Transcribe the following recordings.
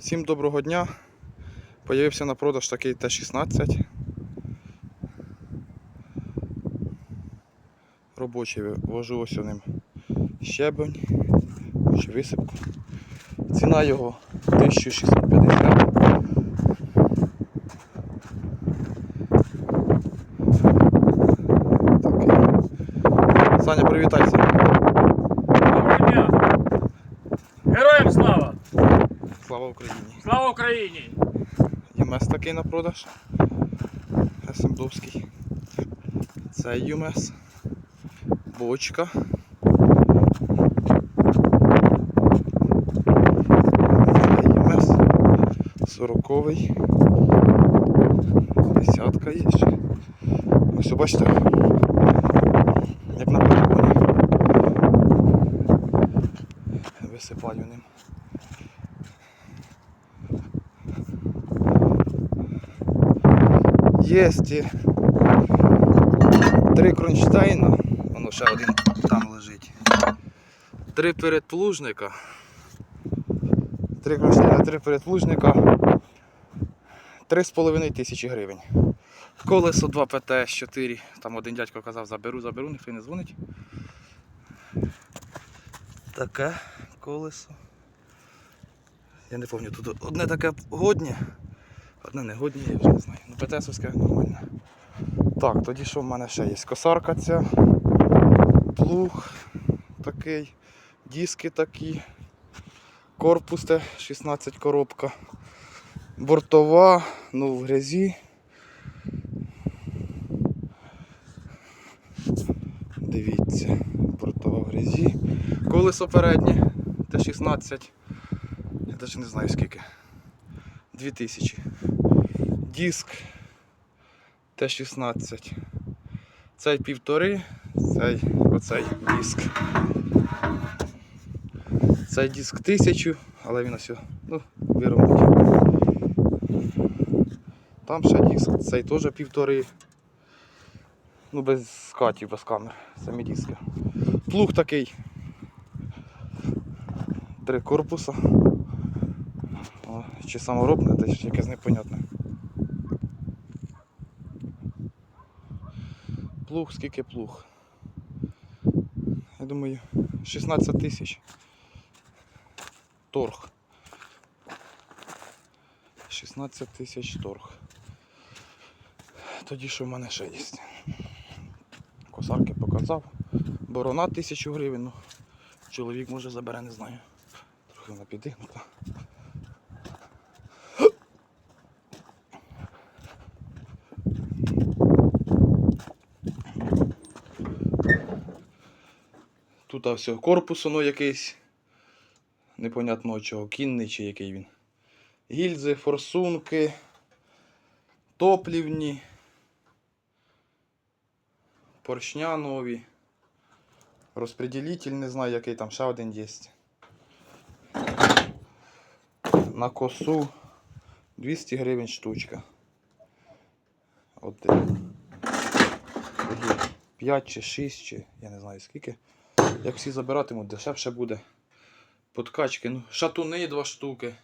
Всім доброго дня. Появився на продаж такий Т-16. Робочий вожу ось у ним щебень, чи висипку. Ціна його 1650. Такий. Саня, привітайся. Доброго дня! Героям слава! Слава Україні! Слава Україні! ЮМЕС такий на продаж. СМДовський. Це ЮМЕС. Бочка. Це ЮМЕС. Сороковий. Десятка є ще. Ось бачите. Як на Є ті три кронштейна, воно ще один там лежить. Три передплужника. Три кронштейна, три передплужника. 3,5 тисячі гривень. Колесо 2 ПТС 4. Там один дядько казав, заберу, заберу, ніхто не дзвонить. Таке колесо. Я не пам'ятаю, тут одне таке годнє, одне не годнє, я вже не знаю. Ну, ПТСовське нормальне. Так, тоді що в мене ще є? Косарка ця, плуг такий, диски такі, корпус те 16 коробка, бортова, ну в грязі. Дивіться, бортова в грязі. Колесо переднє, Т-16. Я навіть не знаю скільки. 2000. Диск Т-16. Цей півтори, цей оцей диск. Цей диск 1000, але він ось ну, виробник. Там ще диск, цей теж півтори. Ну, без скатів, без камер. Самі диски. Плуг такий. Три корпуса. О, чи саморобне, ж якесь непонятне. Плуг, скільки плуг? Я думаю, 16 тисяч. Торг. 16 тисяч торг. Тоді що в мене ще є? Косарки показав. Борона тисячу гривень, ну чоловік може забере, не знаю. Трохи вона підігнута. Тут все, корпус воно якийсь. Непонятного чого, кінний чи який він. Гільзи, форсунки, топлівні, поршня нові. Розпреділитель, не знаю, який там ще один є. На косу 200 гривень штучка. От 5 чи 6, чи я не знаю скільки. Як всі забиратимуть, дешевше буде. Подкачки, ну, шатуни два штуки.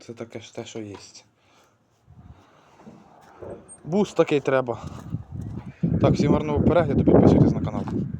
Це таке ж те, що є. Бус такий треба. Так, всім гарного перегляду, підписуйтесь на канал.